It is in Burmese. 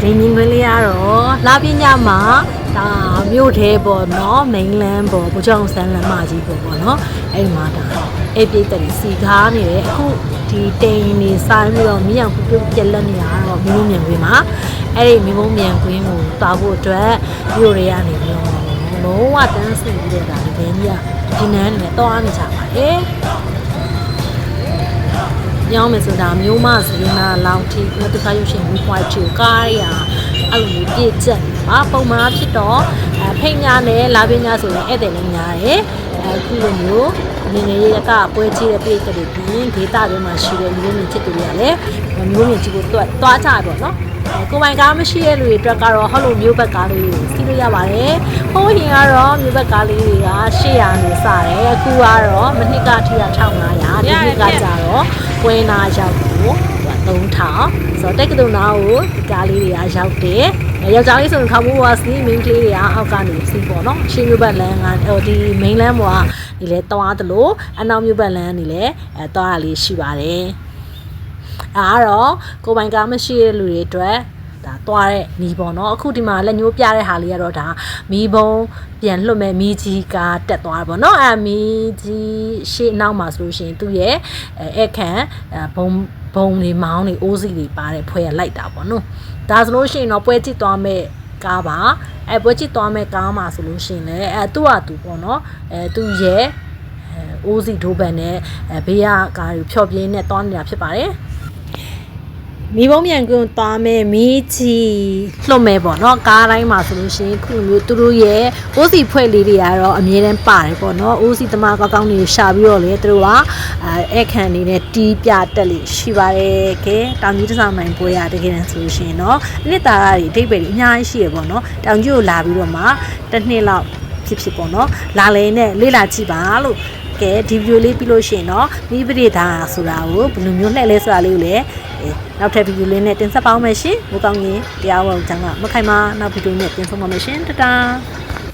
ဒီမြင်ကွင်းလေးကတော့လာပညာမှာဒါမြို့သေးပေါ့နော်မိန်လန်းပေါ့ဘုကြောင့်ဆန်းလမ်းမကြီးပေါ့ပေါ့နော်အဲ့ဒီမှာဒါအဲ့ပြည့်တဲ့စီကားနေတယ်အခုဒီတိန်နေဆိုင်ပြီးတော့မြောင်ပြုတ်ပြက်လက်နေတာကတော့မြို့မြင်ကွင်းမှာအဲ့ဒီမြို့မြင်ကွင်းကိုတာဖို့အတွက်မြို့တွေကနေပြီးတော့လုံးဝတန်းစီပြီးတော့ဒါဒီဘင်းကြီးကဒီနန်းနေတော့အားနေကြပါတယ် ရောင်းမယ်ဆိုတာမျိုးမစရနာလောင်တီကိုတခါရုပ်ရှင်ဘူးပွိုက်ချူကားရအဲ့လိုမျိုးပြည့်ချက်ပါပုံမှန်ဖြစ်တော့အဖိတ်ညာနဲ့လာပညာဆိုရင်ဧည့်သည်လည်းများတယ်အခုလိုမျိုးနေနေရကပွဲချတဲ့ပြည့်တဲ့ပြင်ဒေတာတွေမှာရှိတဲ့မျိုးမြင့်ချစ်တွေရလည်းမျိုးမြင့်ချစ်ကိုတွတ်တွားကြပေါ့နော်ကိုယ်ပိုင်ကားမရှိတဲ့လူတွေအတွက်ကတော့ဟောလိုမျိုးဘက်ကားလေးကို စီးလို့ရပါတယ်။ဟိုးရင်ကတော့မျိုးဘက်ကားလေးတွေက800နေစတယ်။အခုကတော့မနှစ်ကထိက1500ဒီနှစ်ကကြတော့ပွဲနာရောက်ကို3000ဆိုတော့တက်ကတူနာကိုဒီကားလေးတွေကရောက်တယ်။ယောက်ျားလေးဆိုရင်ခါမိုးဝါစီးမင်းကလေးတွေကအောက်ကနေစီးပေါ့နော်။ရှင်းမျိုးဘက်လမ်းကဟိုဒီ main လမ်းပေါ်ကနေလဲတွားသလိုအနောက်မျိုးဘက်လမ်းနေလဲအဲတွားရလေးရှိပါတယ်။အဲကတော့ကိုယ်ပိုင်ကားမရှိတဲ့လူတွေအတွက် ဒါတွားတဲ့မီးပေါ့နော်အခုဒီမှာလက်ညှိုးပြတဲ့ဟာလေးကတော့ဒါမီးဘုံပြန်လွတ်မဲ့မီးကြီးကတက်သွားတယ်ပေါ့နော်အဲမီးကြီးရှေ့နောက်မှာဆိုလို့ရှိရင်သူ့ရဲ့အဲအခန့်အဲဘုံဘုံတွေမောင်းတွေအိုးစီတွေပါတဲ့ဖွဲရလိုက်တာပေါ့နော်ဒါဆိုလို့ရှိရင်တော့ပွဲကြည့်သွားမဲ့ကားပါအဲပွဲကြည့်သွားမဲ့ကားမှာဆိုလို့ရှိရင်လည်းအဲသူ့ဟာသူပေါ့နော်အဲသူ့ရဲ့အဲအိုးစီဒိုးဘန်နဲ့အဲဘေးကကားတွေဖြော်ပြင်းနဲ့တွားနေတာဖြစ်ပါတယ် မိဘုံမြန်ကွန်းသွားမယ်မီးချီလှုပ်မယ်ပေါ့နော်ကားတိုင်းမှာဆိုလို့ရှိရင်ခုလိုမျိုးသူတို့ရဲ့အိုးစီဖွဲ့လေးတွေကတော့အမြဲတမ်းပါတယ်ပေါ့နော်အိုးစီသမားကောင်းကောင်းတွေရှာပြီးတော့လေသူတို့ကအဲအခန့်နေနဲ့တီးပြတက်လေးရှိပါတယ်ကဲတောင်ကြီးတဆောင်နိုင်ပွဲရတကယ်တမ်းဆိုလို့ရှိရင်တော့အနှစ်သာရတွေအဓိပ္ပာယ်တွေအများကြီးရှိရပေါ့နော်တောင်ကြီးကိုလာပြီးတော့မှတစ်နှစ်လောက်ဖြစ်ဖြစ်ပေါ့နော်လာလေနဲ့လေ့လာကြည့်ပါလို့ကဲဒီဗီဒီယိုလေးပြီးလို့ရှိရင်တော့မိပရိဒါဆိုတာကိုဘယ်လိုမျိုးလှည့်လဲဆိုတာလေးကိုလည်းအဲ နောက်ထပ်ဗီဒီယိုလေးနဲ့တင်ဆက်ပါအောင်မယ်ရှင်ဘိုးကောင်းကြီးတရားဝင်ကျမ်းကမခိုင်မနောက်ဗီဒီယိုနဲ့ပြန်ဆုံးပါမယ်ရှင်တတား